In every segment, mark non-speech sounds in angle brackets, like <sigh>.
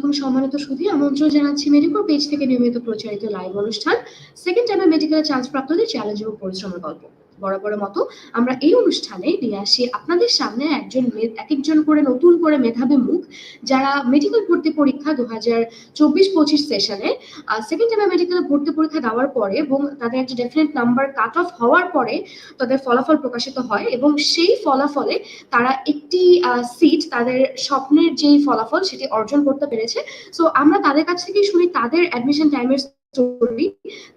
আলাইকুম সম্মানিত সুধী আমন্ত্রণ জানাচ্ছি মেডিকোর পেজ থেকে নিয়মিত প্রচারিত লাইভ অনুষ্ঠান সেকেন্ড টাইমে মেডিকেলের চান্স প্রাপ্তদের চ্যালেঞ্জ এবং পরিশ্রমের গল্প। বরাবরের মতো আমরা এই অনুষ্ঠানে নিয়ে আসি। আপনাদের সামনে একজন এক একজন করে নতুন করে মেধাবী মুখ যারা মেডিকেল ভর্তি পরীক্ষা দু হাজার চব্বিশ পঁচিশ সেশনে সেকেন্ড টাইমে মেডিকেলে ভর্তি পরীক্ষা দেওয়ার পরে এবং তাদের একটা ডেফিনেট নাম্বার কাট অফ হওয়ার পরে তাদের ফলাফল প্রকাশিত হয় এবং সেই ফলাফলে তারা একটি সিট তাদের স্বপ্নের যেই ফলাফল সেটি অর্জন করতে পেরেছে। সো আমরা তাদের কাছ থেকেই শুনি, তাদের অ্যাডমিশন টাইমের স্টোরি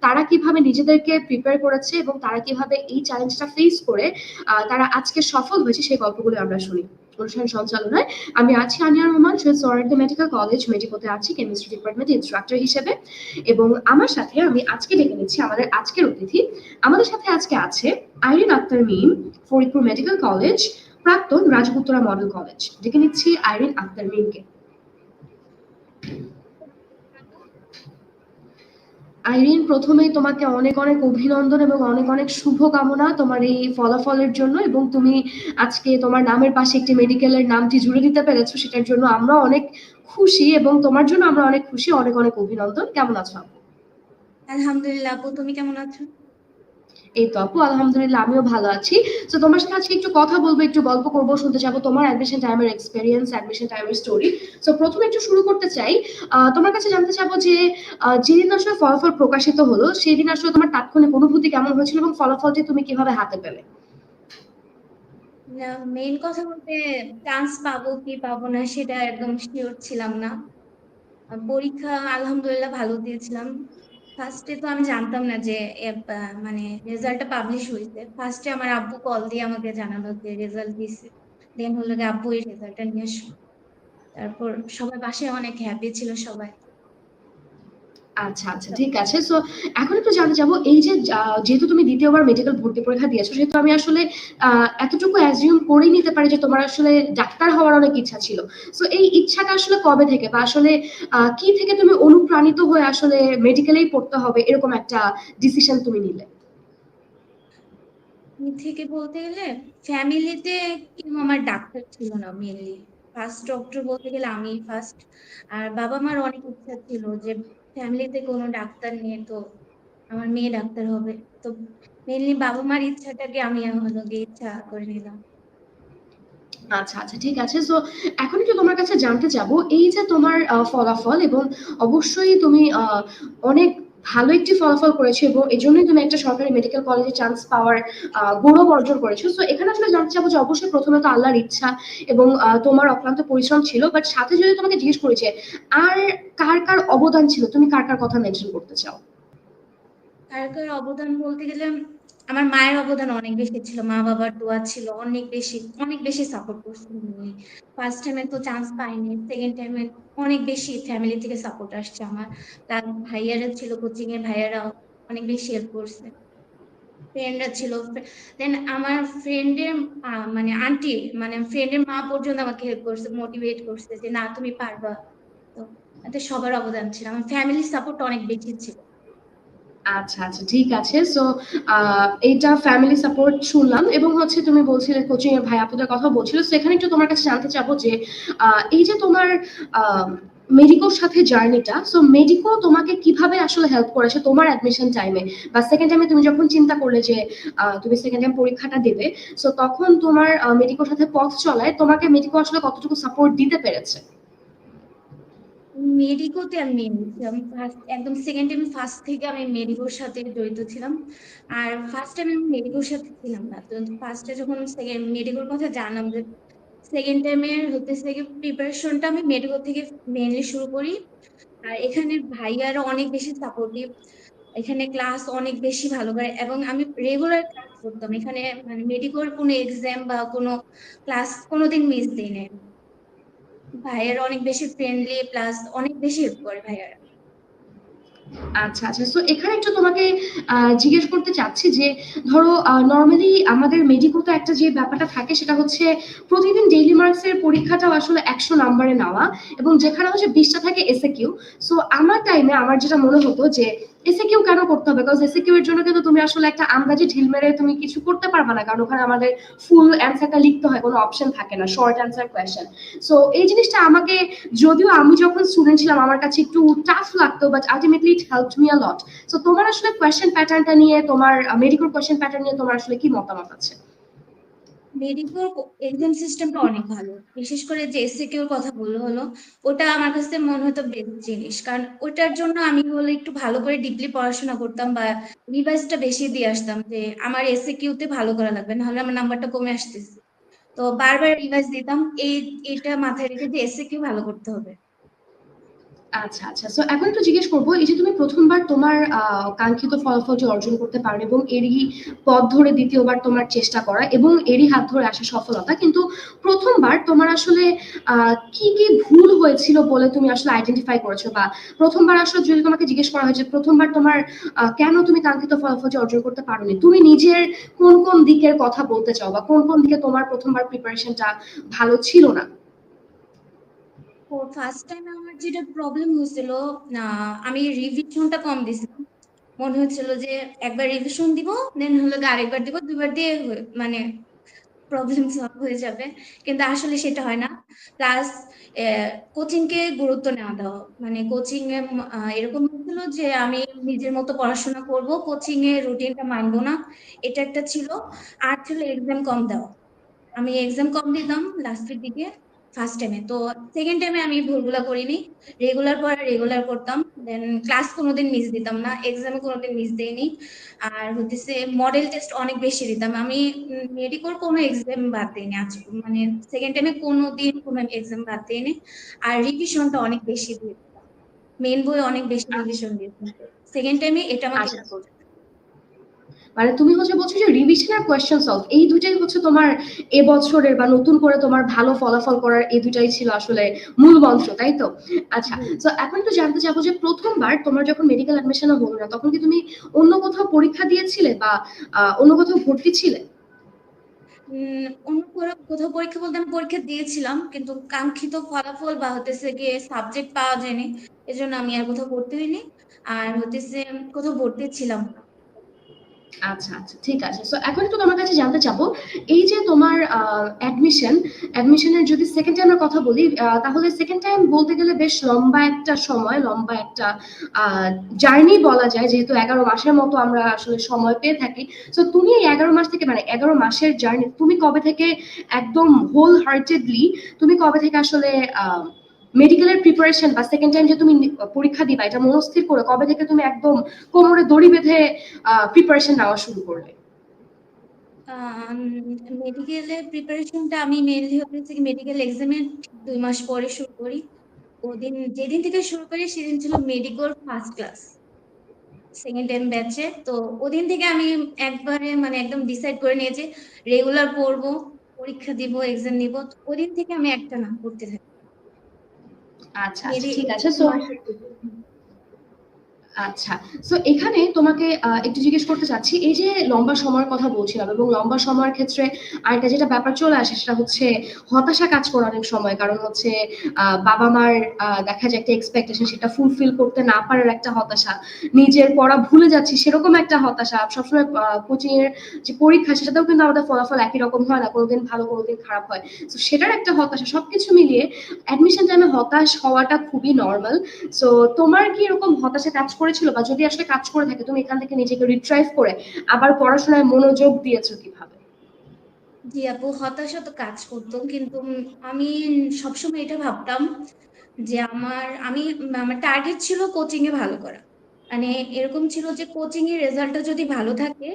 তারা কীভাবে নিজেদেরকে প্রিপেয়ার করেছে এবং তারা কীভাবে এই চ্যালেঞ্জটা ফেস করে তারা আজকে সফল হয়েছে সেই গল্পগুলো আমরা শুনি। অনুষ্ঠান সঞ্চালনায় আমি আছি আনিয়া রহমান সোহরাওয়ার্দী মেডিকেল কলেজ মেডিকোতে আছি কেমিস্ট্রি ডিপার্টমেন্ট ইনস্ট্রাক্টর হিসেবে। এবং আমার সাথে আমি আজকে ডেকে নিচ্ছি আমাদের আজকের অতিথি। আমাদের সাথে আজকে আছে আইরিন আক্তার মিম, ফরিদপুর মেডিকেল কলেজ প্রাক্তন রাজপুত্রা মডেল কলেজ ডেকে নিচ্ছি আইরিন আক্তার মিমকে। আইরিন প্রথমেই তোমাকে অনেক অনেক অভিনন্দন এবং অনেক অনেক শুভকামনা তোমার এই ফলাফলের জন্য এবং তুমি আজকে তোমার নামের পাশে একটি মেডিকেলের নামটি জুড়ে দিতে পেরেছ, সেটার জন্য আমরা অনেক খুশি এবং তোমার জন্য আমরা অনেক খুশি, অনেক অনেক অভিনন্দন কেমন আছো আপু? আলহামদুলিল্লাহ আপু, তুমি কেমন আছো এই তো আপু, আলহামদুলিল্লাহ, আমিও ভালো আছি। তো তোমার সাথে আজকে একটু কথা বলব, একটু গল্প করব, শুনতে চাবো তোমার অ্যাডমিশন টাইমের এক্সপিরিয়েন্স অ্যাডমিশন টাইমের স্টোরি তো প্রথমে একটু শুরু করতে চাই। তোমার কাছে জানতে চাবো যে যেদিন আসলে ফলাফল প্রকাশিত হলো সেই দিন আসলে তোমার তাৎক্ষণিক অনুভূতি কেমন হয়েছিল এবং ফলাফলটি তুমি কীভাবে হাতে পেলে? মেইন কথা বলতে চান্স পাবো কি পাবো না, সেটা একদম শিওর ছিলাম না। পরীক্ষা আলহামদুলিল্লাহ ভালো দিয়েছিলাম। ফার্স্টে তো আমি জানতাম না যে মানে রেজাল্টটা পাবলিশ হয়েছে। ফার্স্টে আমার আব্বু কল দিয়ে আমাকে জানালো যে রেজাল্ট দিয়েছে। দেন হলো আব্বু এই রেজাল্টটা নিয়ে আসলো। তারপর সবাই বাসায় অনেক হ্যাপি ছিল সবাই। আচ্ছা আচ্ছা ঠিক আছে। সো এখন একটু জানতে এই যেহেতু তুমি দ্বিতীয়বার মেডিকেল ভর্তি পরীক্ষা দিয়েছ, সেহেতু আমি আসলে এতটুকু অ্যাজিউম নিতে পারি যে তোমার আসলে ডাক্তার হওয়ার অনেক ইচ্ছা ছিল। সো এই ইচ্ছাটা আসলে কবে থেকে বা আসলে কি থেকে তুমি অনুপ্রাণিত হয়ে আসলে মেডিকেলেই পড়তে হবে, এরকম একটা ডিসিশন তুমি নিলে? থেকে বলতে গেলে ফ্যামিলিতে আমার ডাক্তার ছিল না মেনলি ফার্স্ট ডক্টর বলতে গেলে আমি ফার্স্ট আর বাবা মার অনেক ইচ্ছা ছিল যে ফ্যামিলিতে কোনো ডাক্তার নেই তো, আমার মেয়ে ডাক্তার হবে। তো মেনলি বাবা মার ইচ্ছাটাকে আমি হলো গিয়ে ইচ্ছা করে নিলাম। আচ্ছা আচ্ছা ঠিক আছে। সো এখন একটু তোমার কাছে জানতে চাবো, এই যে তোমার ফলাফল এবং অবশ্যই তুমি অনেক ভালো একটি ফলাফল করেছ এবং এই জন্যই তুমি একটা সরকারি মেডিকেল কলেজে চান্স পাওয়ার গৌরব অর্জন করেছ। তো এখানে আসলে জানতে চাবো যে অবশ্যই প্রথমে তো আল্লাহর ইচ্ছা এবং তোমার অক্লান্ত পরিশ্রম ছিল বাট সাথে যদি তোমাকে জিজ্ঞেস করেছে আর কার কার অবদান ছিল? তুমি কার কার কথা মেনশন করতে চাও? কার কার অবদান বলতে গেলে আমার মায়ের অবদান অনেক বেশি ছিল, মা বাবার দোয়া ছিল, অনেক বেশি অনেক বেশি সাপোর্ট করছিল ফার্স্ট টাইমে তো চান্স পাইনি সেকেন্ড টাইমে অনেক বেশি ফ্যামিলি থেকে সাপোর্ট আসছে আমার। তার ভাইয়ারা ছিল কোচিং এর ভাইয়ারা অনেক বেশি হেল্প করছে। ফ্রেন্ডরা ছিল দেন আমার ফ্রেন্ডের মানে আন্টি মানে ফ্রেন্ডের মা পর্যন্ত আমাকে হেল্প করছে মোটিভেট করছে যে, না, তুমি পারবা। তো সবার অবদান ছিল। আমার ফ্যামিলির সাপোর্ট অনেক বেশি ছিল। আচ্ছা আচ্ছা ঠিক আছে। সো এইটা ফ্যামিলি সাপোর্ট শুনলাম এবং হচ্ছে তুমি বলছিলে কোচিং এর ভাই আপুদের কথা বলছিলে। সেখানে একটু তোমার কাছে জানতে চাবো যে এই যে তোমার মেডিকোর সাথে জার্নিটা সো মেডিকো তোমাকে কীভাবে আসলে হেল্প করেছে তোমার অ্যাডমিশন টাইমে বা সেকেন্ড টাইমে তুমি যখন চিন্তা করলে যে তুমি সেকেন্ড টাইম পরীক্ষাটা দেবে সো তখন তোমার মেডিকোর সাথে পথ চলায় তোমাকে মেডিকো আসলে কতটুকু সাপোর্ট দিতে পেরেছে? মেডিকোতে আমি নিয়েছিলাম ফার্স্ট একদম সেকেন্ড টাইম ফার্স্ট থেকে আমি মেডিকোর সাথে জড়িত ছিলাম। আর ফার্স্ট টাইম আমি মেডিকোর সাথে ছিলাম না। তো ফার্স্টে যখন সেকেন্ড মেডিকোর কথা জানলাম যে সেকেন্ড টাইমের হতেছে কি প্রিপারেশনটা আমি মেডিকো থেকে মেনলি শুরু করি। আর এখানে ভাইয়ারা অনেক বেশি সাপোর্টিভ এখানে ক্লাস অনেক বেশি ভালো করে এবং আমি রেগুলার ক্লাস করতাম। এখানে মানে মেডিকোর কোনো এক্সাম বা কোনো ক্লাস কোনোদিন মিস দিই নাই ভাইয়ারা অনেক বেশি ফ্রেন্ডলি প্লাস অনেক বেশি হেল্প করে ভাইয়ারা। আচ্ছা আচ্ছা। সো এখানে একটু তোমাকে জিজ্ঞেস করতে চাচ্ছি যে, ধরো নর্মালি আমাদের মেডিকোতে একটা যে ব্যাপারটা থাকে, সেটা হচ্ছে প্রতিদিন ডেইলি মার্কস এর পরীক্ষাটাও আসলে একশো নাম্বারে নেওয়া এবং যেখানে হচ্ছে বিশটা থাকে এসে কিউ সো আমার টাইমে আমার যেটা মনে হতো যে এসে কিউ কেন করতে হবে? কারণ এসে কিউ এর জন্য কিন্তু তুমি আসলে একটা আন্দাজে ঢিল মেরে তুমি কিছু করতে পারবে না। কারণ ওখানে আমাদের ফুল অ্যান্সারটা লিখতে হয়, কোনো অপশন থাকে না শর্ট অ্যান্সার কোয়েশ্চেন সো এই জিনিসটা আমাকে, যদিও আমি যখন স্টুডেন্ট ছিলাম, আমার কাছে একটু টাফ লাগতো but ultimately it help me a lot so তোমার আসলে কোয়েশ্চেন প্যাটার্নটা নিয়ে, তোমার মেডিকেল কোয়েশ্চেন প্যাটার্ন নিয়ে তোমার আসলে কি মতামত আছে? মেডিকেল এক্সাম সিস্টেমটা অনেক ভালো। বিশেষ করে যে এসসিকিউর কথা বলল হলো, ওটা আমার কাছে মনে হতো বেস্ট জিনিস। কারণ ওটার জন্য আমি হলে একটু ভালো করে ডিপলি পড়াশোনা করতাম বা রিভাইজটা বেশি দিয়ে আসতাম যে আমার এসসিকিউতে ভালো করা লাগবে, নাহলে আমার নাম্বারটা কমে আসতেছে। তো বারবার রিভাইজ দিতাম, এই, এটা মাথায় রেখে যে এসসিকিউ ভালো করতে হবে। আচ্ছা আচ্ছা। এখন একটু জিজ্ঞেস করব, এই যে তুমি প্রথমবার তোমার কাঙ্ক্ষিত ফলাফলটি অর্জন করতে পারো এবং এরই পথ ধরে দ্বিতীয়বার তোমার চেষ্টা করা এবং এরই হাত ধরে আসা সফলতা, কিন্তু প্রথমবার তোমার আসলে কি কি ভুল হয়েছিল বলে তুমি আসলে আইডেন্টিফাই করেছ? বা প্রথমবার আসলে যদি তোমাকে জিজ্ঞেস করা হয় যে প্রথমবার তোমার কেন তুমি কাঙ্ক্ষিত ফলাফলটি অর্জন করতে পারোনি? তুমি নিজের কোন কোন দিকের কথা বলতে চাও বা কোন কোন দিকে তোমার প্রথমবার প্রিপারেশনটা ভালো ছিল না? ফার্স্ট টাইম আমার যেটা প্রবলেম হয়েছিল আমি রিভিশনটা কম দিছিলাম মনে হচ্ছিল যে একবার রিভিশন দিব দেন হলো আরেকবার দিব দুবার দিয়ে মানে প্রবলেম সলভ হয়ে যাবে। কিন্তু আসলে সেটা হয় না। প্লাস কোচিং কে গুরুত্ব নেওয়া দেওয়া। মানে কোচিং এ এরকম হচ্ছিল যে আমি নিজের মতো পড়াশোনা করব কোচিং এ রুটিনটা মানবো না। এটা একটা ছিল। আর ছিল এক্সাম কম দেওয়া। আমি এক্সাম কম দিতাম লাস্টের দিকে। ফার্স্ট টাইমে তো সেকেন্ড টাইমে আমি ভুলগুলা করিনি। রেগুলার পড়া রেগুলার করতাম। দেন ক্লাস কোনোদিন মিস দিতাম না। এক্সামে কোনোদিন মিস দেইনি। আর হচ্ছে মডেল টেস্ট অনেক বেশি দিতাম। আমি মেডিকোর কোনো এক্সাম বাদ দিইনি আজ। মানে সেকেন্ড টাইমে কোনো দিন কোনো এক্সাম বাদ দিইনি। আর রিভিশনটা অনেক বেশি দিয়ে মেন বই অনেক বেশি রিভিশন দিয়েছি সেকেন্ড টাইমে এটা আচ্ছা। মানে তুমি হচ্ছে বলছো যে রিভিশন আর কোয়েশ্চেন সলভ এই দুইটাই হচ্ছে তোমার এবছরের বা নতুন করে তোমার ভালো ফলাফল করার এই দুইটাই ছিল আসলে মূল মন্ত্র তাই তো? আচ্ছা তো এখন একটু জানতে চাবো যে প্রথমবার তোমার যখন মেডিকেল অ্যাডমিশন হলো না তখন কি তুমি অন্য কোথাও পরীক্ষা দিয়েছিলে বা অন্য কোথাও ভর্তি ছিলে? অন্য কোথাও পরীক্ষা বলতে আমি পরীক্ষা দিয়েছিলাম কিন্তু কাঙ্ক্ষিত ফলাফল বা হতেছে গিয়ে সাবজেক্ট পাওয়া যায়নি এজন্য আমি আর কোথাও ভর্তি হইনি। আর হতেছে কোথাও ভর্তি ছিলাম। না আচ্ছা আচ্ছা ঠিক আছে। সো এখন একটু তোমার কাছে জানতে চাবো এই যে তোমার অ্যাডমিশন অ্যাডমিশনের যদি সেকেন্ড টাইমের কথা বলি আহ, তাহলে সেকেন্ড টাইম বলতে গেলে বেশ লম্বা একটা সময় লম্বা একটা জার্নি বলা যায় যেহেতু এগারো মাসের মতো আমরা আসলে সময় পেয়ে থাকি। তো তুমি এই এগারো মাস থেকে মানে এগারো মাসের জার্নি তুমি কবে থেকে একদম হোল হার্টেডলি তুমি কবে থেকে আসলে মেডিকেলের প্রিপারেশন বা সেকেন্ড টাইম যে তুমি পরীক্ষা দিবা, এটা মনস্থির করে কবে থেকে তুমি একদম কোমরে দড়ি বেঁধে প্রিপারেশন নেওয়া শুরু করলে? মেডিকেলের প্রিপারেশনটা আমি মেনলি হচ্ছে মেডিকেল এক্সামের দুই মাস পরে শুরু করি। ওদিন, যেদিন থেকে শুরু করি, সেদিন ছিল medical first class second time ব্যাচে তো ওদিন থেকে আমি একবারে মানে একদম ডিসাইড করে নিয়েছি রেগুলার পড়ব, পরীক্ষা দিব এক্সাম নিব। ওদিন থেকে আমি একটা না পড়তে থাকি। আচ্ছা আচ্ছা ঠিক আছে সো। আচ্ছা সো এখানে তোমাকে একটু জিজ্ঞেস করতে চাচ্ছি, এই যে লম্বা সময়ের কথা বলছিলাম এবং লম্বা সময়ের ক্ষেত্রে আরেকটা যেটা ব্যাপার চলে আসে সেটা হচ্ছে হতাশা কাজ করে অনেক সময়, কারণ হচ্ছে বাবা মার দেখা যায় একটা এক্সপেকটেশন সেটা ফুলফিল করতে না পারার একটা হতাশা, নিজের পড়া ভুলে যাচ্ছি সেরকম একটা হতাশা, সবসময় কোচিং এর যে পরীক্ষা সেটাতেও কিন্তু আমাদের ফলাফল একই রকম হয় না, কোনোদিন ভালো, কোনোদিন খারাপ হয় তো সেটার একটা হতাশা, সবকিছু মিলিয়ে অ্যাডমিশন টাইমে হতাশ হওয়াটা খুবই নর্মাল সো তোমার কি এরকম হতাশা কাজ করেছিল বা যদি আসলে কাজ করে থাকে, তুমি এখান থেকে নিজেকে রিট্রাইভ করে আবার পড়াশোনায় মনোযোগ দিয়েছ কীভাবে? জি আপু, হতাশা তো কাজ করতো, কিন্তু আমি সবসময় এটা ভাবতাম যে আমার, আমি, আমার টার্গেট ছিল কোচিং এ ভালো করা। মানে এরকম ছিল যে কোচিং এর রেজাল্টটা যদি ভালো থাকে,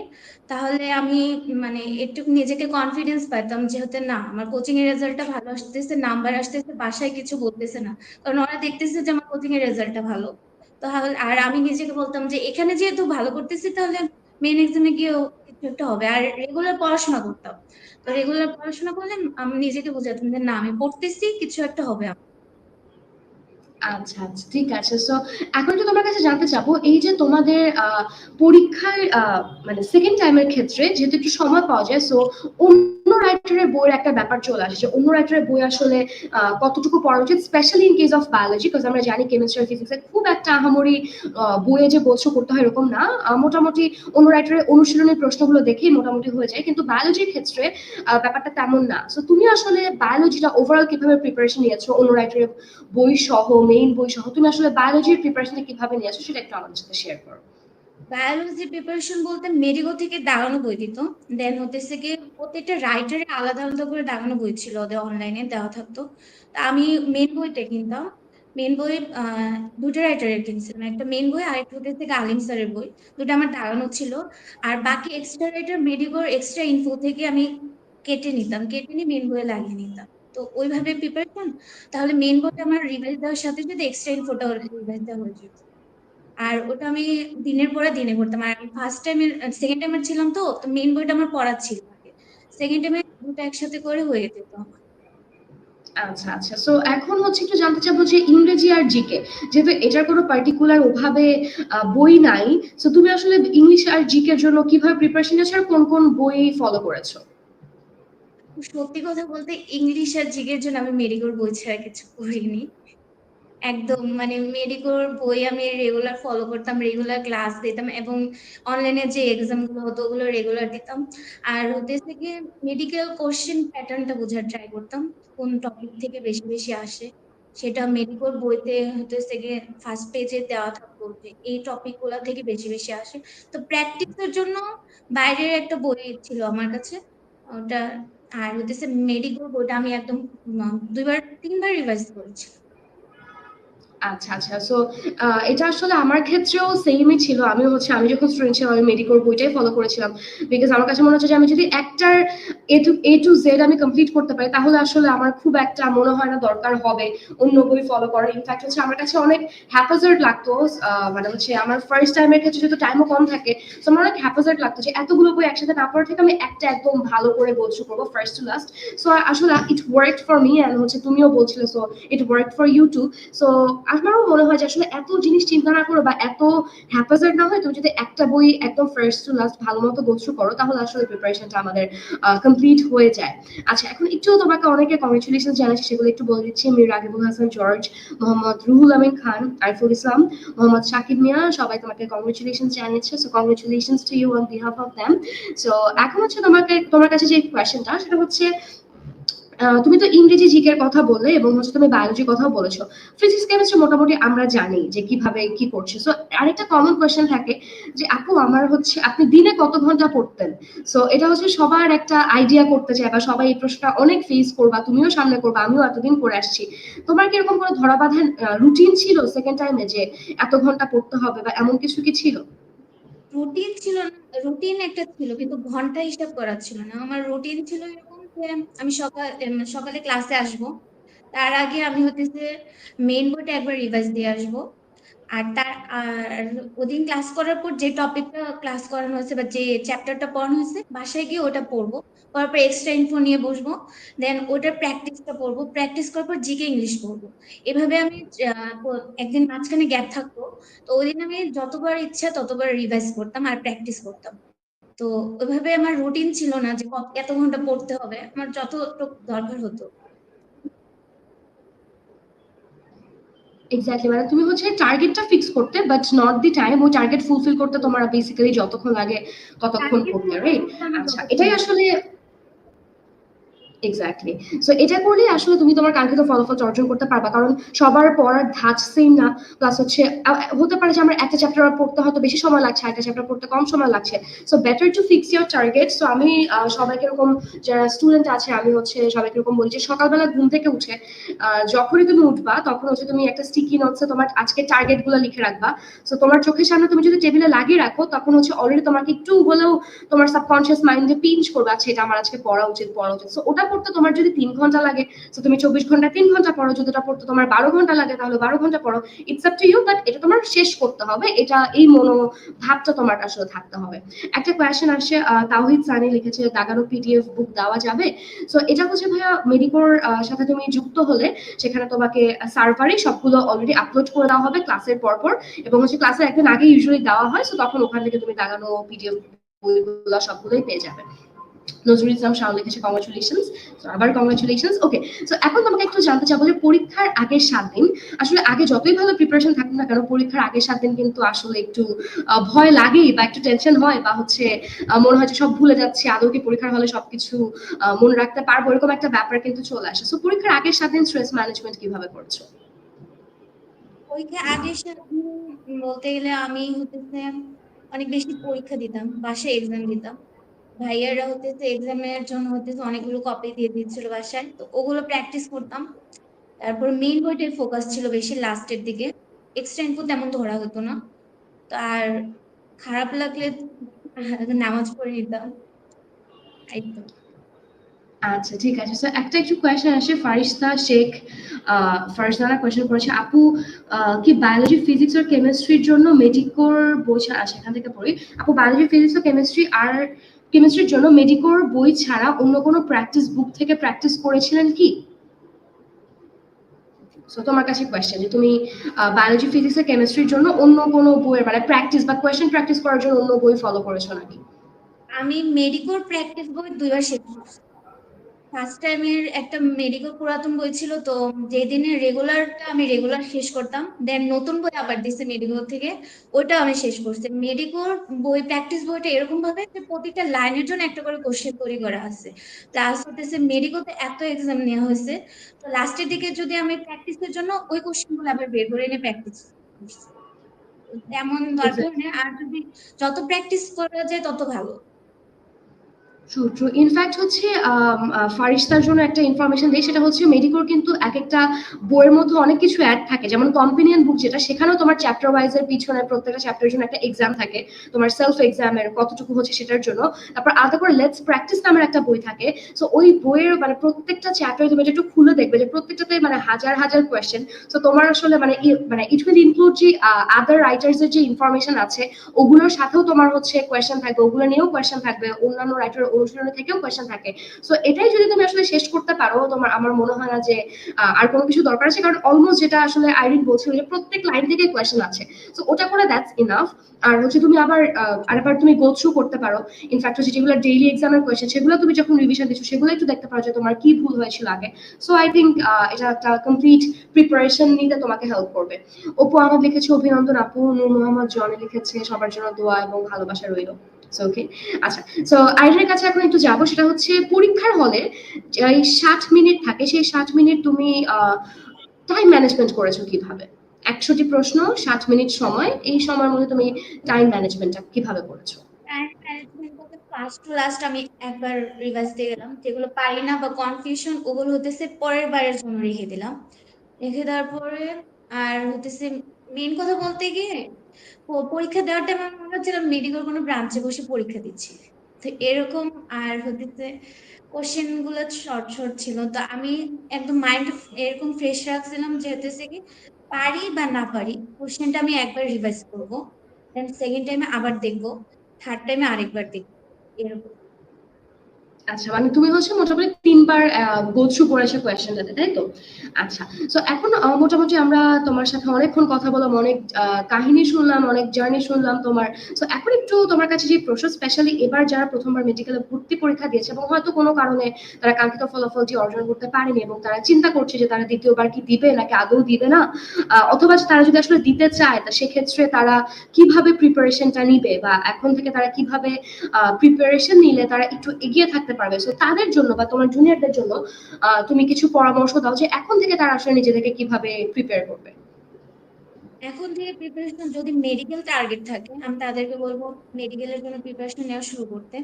তাহলে আমি মানে একটু নিজেকে কনফিডেন্স পাইতাম যে হতে না, আমার কোচিং এর রেজাল্টটা ভালো আসতেছে নাম্বার আসতেছে, বাসায় কিছু বলতেছে না। কারণ ওরা দেখতেছে যে আমার কোচিং এর রেজাল্টটা ভালো। তাহলে, আর আমি নিজেকে বলতাম যে, এখানে যেহেতু ভালো করতেছি, তাহলে মেন এক্সামে গিয়েও কিছু একটা হবে আর রেগুলার পড়াশোনা করতাম তো রেগুলার পড়াশোনা করলে আমি নিজেকে বোঝাতাম যে, না, আমি পড়তেছি, কিছু একটা হবে আমার। আচ্ছা আচ্ছা ঠিক আছে। সো এখন তো তোমার কাছে জানতে চাবো এই যে তোমাদের পরীক্ষার মানে সেকেন্ড টাইমের ক্ষেত্রে যেহেতু একটু সময় পাওয়া যায় সো অন্য রাইটারের বইয়ের একটা ব্যাপার চলে আসে যে অন্য রাইটারের বই আসলে কতটুকু পড়া উচিত specially in case of biology because আমরা জানি কেমিস্ট্রি ফিজিক্সে খুব একটা আহামরি আহ, বইয়ে যে বলছো করতে হয় এরকম না। মোটামুটি অন্য রাইটারের অনুশীলনী প্রশ্নগুলো দেখেই মোটামুটি হয়ে যায় কিন্তু বায়োলজির ক্ষেত্রে ব্যাপারটা তেমন না। সো তুমি আসলে বায়োলজিটা ওভারঅল কীভাবে প্রিপারেশন নিয়েছো অন্য রাইটারের বই সহ মেইন বই সহ, তুমি আসলে বায়োলজির প্রিপারেশনটা কীভাবে নিয়েছো সেটা একটু আমাদের সাথে শেয়ার করো। বায়োলজি প্রিপারেশন বলতে মেডিকো থেকে দাগানো বই দিত দেন হতেছে কি প্রত্যেকটা রাইটারের আলাদা আলাদা করে দাগানো বই ছিল, ওদের অনলাইনে দেওয়া থাকতো। তা আমি মেন বইটা কিনতাম। মেন বই দুটো রাইটারের কিনছিলাম। একটা মেন বই, আর একটা থেকে আলিম স্যারের বই। দুটো আমার দাগানো ছিল। আর বাকি এক্সট্রা রাইটার মেডিকোর এক্সট্রা ইনফো থেকে আমি কেটে নিতাম, কেটে নিয়ে মেন বইয়ে লাগিয়ে নিতাম। তো ওইভাবে প্রিপারেশন তাহলে মেন বইটা আমার রিভাইজ দেওয়ার সাথে সাথে এক্সট্রা ইনফোটা রিভাইজ দেওয়া হয়ে যেত। আর ওটা আমি দিনের পরে দিনে করতাম। আর ফার্স্ট টাইমের সেকেন্ড টাইমের ছিলাম তো তো মেইন বইটা আমার পড়ার ছিল সেকেন্ড টাইমে দুটো একসাথে করে হয়ে যেত আমার। আচ্ছা আচ্ছা। সো এখন হচ্ছে একটু জানতে চাবো যে ইংরেজি আর জিকে, যেহেতু এটার কোনো পার্টিকুলার ওভাবে বই নাই সো তুমি আসলে ইংলিশ আর জিকে এর জন্য কীভাবে প্রিপারেশন নিয়েছো আর কোন কোন বই ফলো করেছ? সত্যি কথা বলতে ইংলিশ আর জিগের জন্য আমি মেডিকোর বই ছাড়া কিছু পড়িনি। একদম মানে মেডিকোর বই আমি রেগুলার ফলো করতাম রেগুলার ক্লাস দিতাম এবং অনলাইনে যে এক্সামগুলো হতো, ওগুলো রেগুলার দিতাম। আর হতেছে গিয়ে মেডিকেল কোশ্চেন প্যাটার্নটা বোঝার ট্রাই করতাম, কোন টপিক থেকে বেশি বেশি আসে। সেটা মেডিকোর বইতে হতেছে গিয়ে ফার্স্ট পেজে দেওয়া থাকতো যে এই টপিকগুলা থেকে বেশি বেশি আসে। তো প্র্যাকটিসের জন্য বাইরের একটা বই ছিল আমার কাছে, ওটা আর হতেছে মেডিকেল ওটা আমি একদম দুইবার তিনবার রিভাইজ করেছি আচ্ছা আচ্ছা। সো এটা আসলে আমার ক্ষেত্রেও সেমই ছিল। আমি হচ্ছে, আমি যখন স্টুডেন্ট ছিলাম, আমি মেডিকোর বইটাই ফলো করেছিলাম। বিকজ আমার কাছে মনে হচ্ছে যে, আমি যদি একটার এ টু জেড আমি কমপ্লিট করতে পারি, তাহলে আসলে আমার খুব একটা মনে হয় না দরকার হবে অন্য বই ফলো করার। ইনফ্যাক্ট হচ্ছে, আমার কাছে অনেক হ্যাপাজার্ড লাগতো মানে হচ্ছে, আমার ফার্স্ট টাইমের ক্ষেত্রে যেহেতু টাইমও কম থাকে তো আমার অনেক হ্যাপাজার্ড লাগতো যে, এতগুলো বই একসাথে না পড়া থেকে আমি একটা একদম ভালো করে বলছো, করব ফার্স্ট টু লাস্ট সো আসলে it work for me and হচ্ছে, তুমিও বলছিলে so it work for you too so আমারও মনে হয় যে আসলে এত জিনিস চিন্তা না করো বা এত হ্যাপাজার্ড না হয় তুমি যদি একটা বই একদম ফার্স্ট টু লাস্ট ভালো মতো গোছু করো, তাহলে আসলে প্রিপারেশনটা আমাদের কমপ্লিট হয়ে যায়। আচ্ছা এখন একটু তোমাকে অনেকে কংগ্রেচুলেশন জানাচ্ছি, সেগুলো একটু বলে দিচ্ছি। মির রাগিবুল হাসান জর্জ মোহাম্মদ রুহুল আমিন খান, আরিফুল ইসলাম, মোহাম্মদ শাকিব মিয়া, সবাই তোমাকে কংগ্রেচুলেশন জানিয়েছে। So congratulation to you on behalf of them so এখন হচ্ছে তোমাকে, তোমার কাছে যে কোয়েশ্চেনটা সেটা হচ্ছে তুমি তো ইংরেজি জিকের কথা বললে এবং হচ্ছে তুমি বায়োলজির কথাও বলেছ। ফিজিক্স কেমিস্ট্রি মোটামুটি আমরা জানি যে কীভাবে কি করছে। সো আরেকটা কমন কোয়েশ্চেন থাকে যে, আপু, আমার হচ্ছে, আপনি দিনে কত ঘণ্টা পড়তেন? সো এটা হচ্ছে সবার একটা আইডিয়া করতে চায় বা সবাই এই প্রশ্নটা অনেক ফেস করবা, তুমিও সামনে করবা, আমিও এতদিন করে আসছি। তোমার কি এরকম কোনো ধরা বাঁধা রুটিন ছিল সেকেন্ড টাইমে যে এত ঘণ্টা পড়তে হবে বা এমন কিছু কি ছিল? রুটিন ছিল না রুটিন একটা ছিল, কিন্তু ঘণ্টা হিসাব করা ছিল না। আমার রুটিন ছিল আমি সকাল সকালে ক্লাসে আসব। তার আগে আমি হতেছে মেইন বোর্ডে একবার রিভাইজ দিয়ে আসব। আর তার, আর ওদিন ক্লাস করার পর যে টপিকটা ক্লাস করানো হয়েছে বা যে চ্যাপ্টারটা পড়ানো হয়েছে, বাসায় গিয়ে ওটা পড়ব। পড়ার পর এক্সট্রা ইনফো নিয়ে বসবো। দেন ওটার প্র্যাকটিসটা পড়ব। প্র্যাকটিস করার পর জিকে ইংলিশ পড়ব। এভাবে আমি একদিন মাঝখানে গ্যাপ থাকতো। তো ওই দিন আমি যতবার ইচ্ছা ততবার রিভাইজ করতাম আর প্র্যাকটিস করতাম। তো ওইভাবে আমার রুটিন ছিল না যে এত ঘণ্টা পড়তে হবে। আমার যতটুকু দরকার হতো। এক্স্যাক্টলি মানে তুমি হচ্ছে টার্গেটটা ফিক্স করতে বাট নট দি টাইম ওই টার্গেট ফুলফিল করতে তোমার বেসিক্যালি যতক্ষণ লাগে ততক্ষণ করতে রাইট আচ্ছা এটাই আসলে এক্স্যাক্টলি সো এটা করলে আসলে তুমি তোমার কাঙ্ক্ষিত ফলাফল অর্জন করতে পারবা। কারণ সবার পড়ার ধাঁচ সেম না। প্লাস হচ্ছে হতে পারে যে আমার একটা চ্যাপ্টার পড়তে হয়তো বেশি সময় লাগছে একটা চ্যাপ্টার পড়তে কম সময় লাগছে। So better to fix your target so আমি সবাইকে এরকম যারা স্টুডেন্ট আছে, আমি হচ্ছে সবাইকে এরকম বলি যে সকালবেলা ঘুম থেকে উঠে যখনই তুমি উঠবা, তখন হচ্ছে তুমি একটা স্টিকি নোটসে তোমার আজকে টার্গেটগুলো লিখে রাখবা। সো তোমার চোখের সামনে তুমি যদি টেবিলে লাগিয়ে রাখো, তখন হচ্ছে অলরেডি তোমাকে একটু হলেও তোমার সাবকনশিয়াস মাইন্ডে পিঞ্চ করবে আচ্ছা এটা আমার আজকে পড়া উচিত পড়া উচিত। সো ওটা পড়তে তোমার যদি তিন ঘণ্টা লাগে তো তুমি চব্বিশ ঘণ্টা তিন ঘণ্টা পড়ো যদি ওটা পড়তে তোমার বারো ঘণ্টা লাগে তাহলে বারো ঘণ্টা পড়ো। It's up to you but এটা তোমার শেষ করতে হবে। এটা এই মনোভাবটা তোমার আসলে থাকতে হবে। একটা কোয়েশ্চেন আসছে আহ, তাওহিদ সানি লিখেছে দাগানো পিডিএফ বুক দেওয়া যাবে? সো এটা হচ্ছে ভাইয়া মেডিকোর সাথে তুমি যুক্ত হলে সেখানে তোমাকে সার্ভারে সবগুলো অলরেডি আপলোড করে দেওয়া হবে ক্লাসের পর পর এবং হচ্ছে ক্লাসের একদিন আগে ইউজুয়ালি দেওয়া হয় সো তখন ওখান থেকে তুমি দাগানো পিডিএফ বইগুলো সবগুলোই পেয়ে যাবে। নজরুল ইসলাম লিখেছে আবার ওকে এখন একটু জানতে চাবো যে পরীক্ষার আগের সাত দিন, আসলে আগে যতই ভালো প্রিপারেশন থাকুক না কেন, পরীক্ষার আগের সাত দিন কিন্তু আসলে একটু ভয় লাগেই বা একটু টেনশন হয় বা হচ্ছে মনে হয় যে সব ভুলে যাচ্ছে, আদৌ কি পরীক্ষার হলে সবকিছু মনে রাখতে পারব, এরকম একটা ব্যাপার কিন্তু চলে আসে। সো পরীক্ষার আগের সাত দিন স্ট্রেস ম্যানেজমেন্ট কীভাবে করছ? পরীক্ষা আগের সাথে বলতে গেলে আমি হতেছে অনেক বেশি পরীক্ষা দিতাম, বাসায় এক্সাম দিতাম। ভাইয়ারা হতেছে এক্সামের জন্য হতেছে অনেকগুলো কপি দিয়ে দিচ্ছিল বাসায়। তো ওগুলো প্র্যাকটিস করতাম। তারপর মেইন বইটাই ফোকাস ছিল বেশি লাস্টের দিকে। এক্সট্রা ইনপুট তেমন ধরা হতো না। তো আর খারাপ লাগলে <laughs> নামাজ পড়ে নিতাম। তো। আচ্ছা ঠিক আছে। স্যার একটা একটু কোয়েশ্চেন আসে ফারিস্তা, শেখ ফারিস্তারা কোয়েশ্চেন করেছে, আপু কি বায়োলজি ফিজিক্স আর কেমিস্ট্রির জন্য মেডিকোর বই সেখান থেকে পড়ি। আপু বায়োলজি ফিজিক্স ও কেমিস্ট্রি আর কেমিস্ট্রির জন্য মেডিকোর বই ছাড়া অন্য কোনো প্র্যাকটিস বুক থেকে প্র্যাকটিস করেছিলেন কি? সো তোমার কাছে কোয়েশ্চেন যে তুমি বায়োলজি ফিজিক্স আর কেমিস্ট্রির জন্য অন্য কোনো বইয়ের মানে প্র্যাকটিস বা কোয়েশ্চেন প্র্যাকটিস করার জন্য অন্য বই ফলো করেছ নাকি? আমি মেডিকোর প্র্যাকটিস বই দুইবার শেষ ফার্স্ট টাইমের একটা মেডিকোর পুরাতন বই ছিল তো যে যেদিনে রেগুলারটা আমি রেগুলার শেষ করতাম দেন নতুন বই আবার দিছে মেডিকোর থেকে ওটা আমি শেষ করছি। মেডিকোর বই প্র্যাকটিস বইটা এরকম ভাবে যে প্রতিটা লাইনের জন্য একটা করে কোশ্চেন তৈরি করা আছে। প্লাস হতেছে মেডিকোতে এত এক্সাম নেওয়া হয়েছে তো লাস্টের দিকে যদি আমি প্র্যাকটিসের জন্য ওই কোশ্চেনগুলো আবার বের করে এনে প্র্যাকটিস তেমন দরকার নেই আর যদি যত প্র্যাকটিস করা যায় তত ভালো। ট্রু ইনফ্যাক্ট হচ্ছে ফারিস্তার জন্য একটা ইনফরমেশন দিই সেটা হচ্ছে মেডিকোর কিন্তু এক একটা বইয়ের মধ্যে অনেক কিছু অ্যাড থাকে। যেমন কম্পিনিয়ন বুক যেটা, সেখানেও তোমার চ্যাপ্টার ওয়াইজের পিছনে প্রত্যেকটা চ্যাপ্টারের জন্য একটা এক্সাম থাকে, তোমার সেলফ এক্সামের কতটুকু হচ্ছে সেটার জন্য। তারপর আলাদা করে লেটস প্র্যাকটিস নামের একটা বই থাকে। সো ওই বইয়ের মানে প্রত্যেকটা চ্যাপ্টার তুমি একটু খুলে দেখবে যে প্রত্যেকটাতে মানে হাজার হাজার কোয়েশ্চেন তো তোমার আসলে মানে মানে ইট উইল ইনক্লুড যে আদার রাইটার্স এর যে ইনফরমেশন আছে, ওগুলোর সাথেও তোমার হচ্ছে কোয়েশ্চেন থাকবে, ওগুলো নিয়েও কোয়েশ্চেন থাকবে, অন্যান্য রাইটার অনুশীলনী থেকেও কোয়েশ্চেন থাকে। সো এটাই যদি তুমি আসলে শেষ করতে পারো, তোমার, আমার মনে হয় না যে আর কোনো কিছু দরকার আছে। কারণ অলমোস্ট যেটা আসলে আইরিন বলছিল যে, প্রত্যেক লাইন থেকে কোয়েশ্চেন আছে। সো ওটা করে দ্যাটস ইনাফ আর হচ্ছে তুমি আবার আরেকবার তুমি গো থ্রু করতে পারো। ইনফ্যাক্ট হচ্ছে যেগুলো ডেইলি এক্সামের কোয়েশ্চেন সেগুলো তুমি যখন রিভিশন দিচ্ছ সেগুলো একটু দেখতে পারো যে, তোমার কি ভুল হয়েছিল আগে। সো আই থিঙ্ক এটা একটা কমপ্লিট প্রিপারেশন নিতে তোমাকে হেল্প করবে। অপু আহমদ লিখেছে, অভিনন্দন আপু, নূর মোহাম্মদ জনে লিখেছে, সবার জন্য দোয়া এবং ভালোবাসা রইল। ওকে আচ্ছা সো আইনের কাছে এখন একটু যাব, সেটা হচ্ছে পরীক্ষার হলে এই ষাট মিনিট থাকে, সেই ষাট মিনিট তুমি টাইম ম্যানেজমেন্ট করেছ কীভাবে? একশোটি প্রশ্ন, ষাট মিনিট সময়, এই সময়ের মধ্যে তুমি টাইম ম্যানেজমেন্টটা কীভাবে করেছ? ফার্স্ট টু লাস্ট আমি একবার রিভাইজ দিয়ে গেলাম, যেগুলো পারি না বা কনফিউশন ওগুলো হতেছে পরের বারের জন্য রেখে দিলাম। রেখে দেওয়ার পরে আর হতেছে মেন কথা বলতে গিয়ে পরীক্ষা দেওয়ার টাইম আমি মনে হচ্ছিল মেডিকেল কোনো ব্রাঞ্চে বসে পরীক্ষা দিচ্ছি। তো এরকম আর হতেছে কোশ্চেনগুলো শর্ট শর্ট ছিল। তো আমি একদম মাইন্ড এরকম ফ্রেশ রাখছিলাম যে হতেছে কি পারি বা না পারি কোশ্চেনটা আমি একবার রিভাইজ করব। দেন সেকেন্ড টাইমে আবার দেখব থার্ড টাইমে আরেকবার দেখব, এরকম। আচ্ছা মানে তুমি হচ্ছে মোটামুটি তিনবার গো থ্রু করেছ কোয়েশ্চেনটাতে তাই তো? আচ্ছা সো এখন মোটামুটি আমরা তোমার সাথে অনেকক্ষণ কথা বললাম, অনেক কাহিনী শুনলাম, অনেক জার্নি শুনলাম তোমার। সো এখন একটু তোমার কাছে যে প্রশ্ন স্পেশালি এবার যারা প্রথমবার মেডিকেলে ভর্তি পরীক্ষা দিয়েছে এবং হয়তো কোনো কারণে তারা কাঙ্ক্ষিত ফলাফলটি অর্জন করতে পারেনি এবং তারা চিন্তা করছে যে তারা দ্বিতীয়বার কি দিবে নাকি আগেও দিবে না অথবা তারা যদি আসলে দিতে চায়, তা সেক্ষেত্রে তারা কীভাবে প্রিপারেশনটা নিবে বা এখন থেকে তারা কীভাবে প্রিপারেশন নিলে তারা একটু এগিয়ে থাকতে পারবে। সো তাদের জন্য বা তোমার জুনিয়রদের জন্য তুমি কিছু পরামর্শ দাও যে এখন থেকে তারা আসলে নিজেদেরকে কীভাবে প্রিপেয়ার করবে। এখন থেকে প্রিপারেশন যদি মেডিকেল টার্গেট থাকে, আমি তাদেরকে বলব মেডিকেলের জন্য প্রিপারেশন নেওয়া শুরু করতে।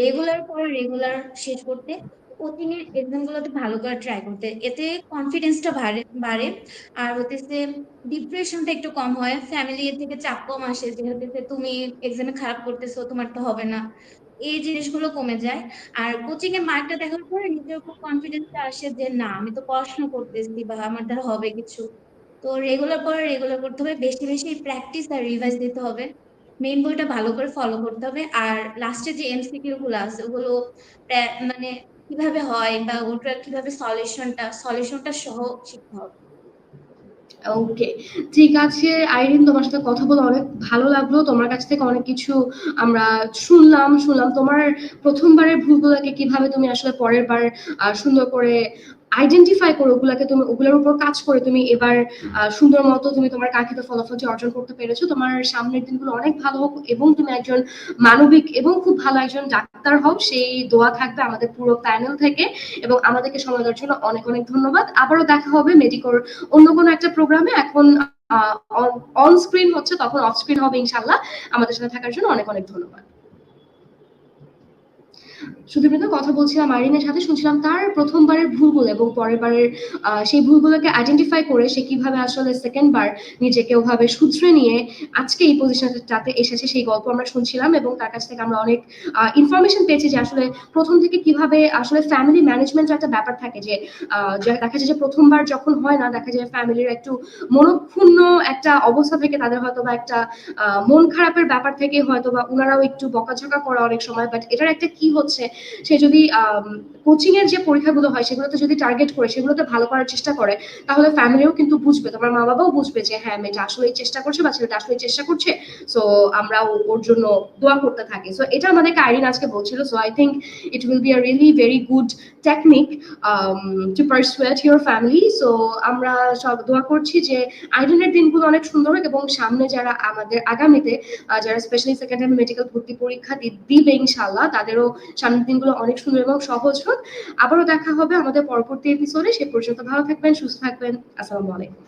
রেগুলার পরে রেগুলার শেষ করতে। কোচিং এর এক্সাম গুলোতে ভালো করে ট্রাই করতে। এতে কনফিডেন্সটা বাড়ে আর হতেছে ডিপ্রেশনটা একটু কম হয়। ফ্যামিলি থেকে চাপ কম আসে। যে হতেছে তুমি এক্সামে খারাপ করতেছো, তোমার তো হবে না। এই জিনিসগুলো কমে যায়। আর কোচিং এর মার্কটা দেখার পরে নিজের উপর কনফিডেন্সটা আসে যে, না, আমি তো পড়াশোনা করতেছি বা আমার দ্বারা হবে কিছু। তো রেগুলার পরে রেগুলার করতে হবে। বেশি বেশি প্র্যাকটিস আর রিভাইজ দিতে হবে। মেইন বইটা ভালো করে ফলো করতে হবে। আর লাস্টে যে এমসিকিউ গুলো আছে, ওগুলো মানে কীভাবে হয় বা ওটার কীভাবে সলিউশনটা সলিউশনটা সহ শিখতে হবে। ওকে ঠিক আছে, আইরিন, তোমার সাথে কথা বলে অনেক ভালো লাগল। তোমার কাছ থেকে অনেক কিছু আমরা শুনলাম শুনলাম। তোমার প্রথমবারের ভুলগুলোকে কীভাবে তুমি আসলে পরের বার সুন্দর করে আইডেন্টিফাই করে ওগুলাকে তুমি, ওগুলোর উপর কাজ করে তুমি এবার সুন্দর মতো তুমি তোমার কাঙ্ক্ষিত ফলাফল যে অর্জন করতে পেরেছ। তোমার সামনের দিনগুলো অনেক ভালো হোক এবং তুমি একজন মানবিক এবং খুব ভালো একজন ডাক্তার হও, সেই দোয়া থাকবে আমাদের পুরো প্যানেল থেকে এবং আমাদেরকে সময় দেওয়ার জন্য অনেক অনেক ধন্যবাদ। আবারও দেখা হবে মেডিকোর অন্য কোনো একটা প্রোগ্রামে এখন অন স্ক্রিন হচ্ছে, তখন অফ স্ক্রিন হবে ইনশাল্লাহ আমাদের সাথে থাকার জন্য অনেক অনেক ধন্যবাদ। সুদীপৃন্দ কথা বলছিলাম আরিনের সাথে, শুনছিলাম তার প্রথমবারের ভুলগুলো এবং পরের বারের সেই ভুলগুলোকে আইডেন্টিফাই করে সে কীভাবে আসলে সেকেন্ড বার নিজেকে ওভাবে শুধরে নিয়ে আজকে এই পজিশনটাতে এসেছে সেই গল্প আমরা শুনছিলাম এবং তার কাছ থেকে আমরা অনেক ইনফরমেশন পেয়েছি যে আসলে প্রথম থেকে কীভাবে আসলে ফ্যামিলি ম্যানেজমেন্ট একটা ব্যাপার থাকে যে দেখা যায় যে প্রথমবার যখন হয় না, দেখা যায় ফ্যামিলির একটু মনক্ষুণ্ণ একটা অবস্থা থেকে তাদের হয়তো বা একটা মন খারাপের ব্যাপার থেকে হয়তো বা ওনারাও একটু বকাঝকা করে অনেক সময় বাট এটার একটা কি হচ্ছে সে যদি কোচিং এর যে পরীক্ষাগুলো হয়, সেগুলোতে যদি টার্গেট করে, সেগুলোতে ভালো করার চেষ্টা করে, তাহলে ফ্যামিলিও কিন্তু বুঝবে। তোমার মা বাবাও বুঝবে যে হ্যাঁ মেয়েটা আসলেই চেষ্টা করছে বা ছেলেটা আসলে চেষ্টা করছে। সো আমরা ওর জন্য দোয়া করতে থাকি। সো এটা আমাদেরকে আইরিন আজকে বলছিল। So I think it will be a really very good technique to pursuit your family so আমরা সব দোয়া করছি যে, আইরিনের দিনগুলো অনেক সুন্দর হোক এবং সামনে যারা আমাদের আগামীতে যারা স্পেশালি সেকেন্ড মেডিকেল ভর্তি পরীক্ষা দিবে ইনশাল্লাহ তাদেরও সামনের দিনগুলো অনেক সুন্দর এবং সহজ হোক। আবারও দেখা হবে আমাদের পরবর্তী এপিসোডে সে পর্যন্ত ভালো থাকবেন সুস্থ থাকবেন। আসসালামু আলাইকুম।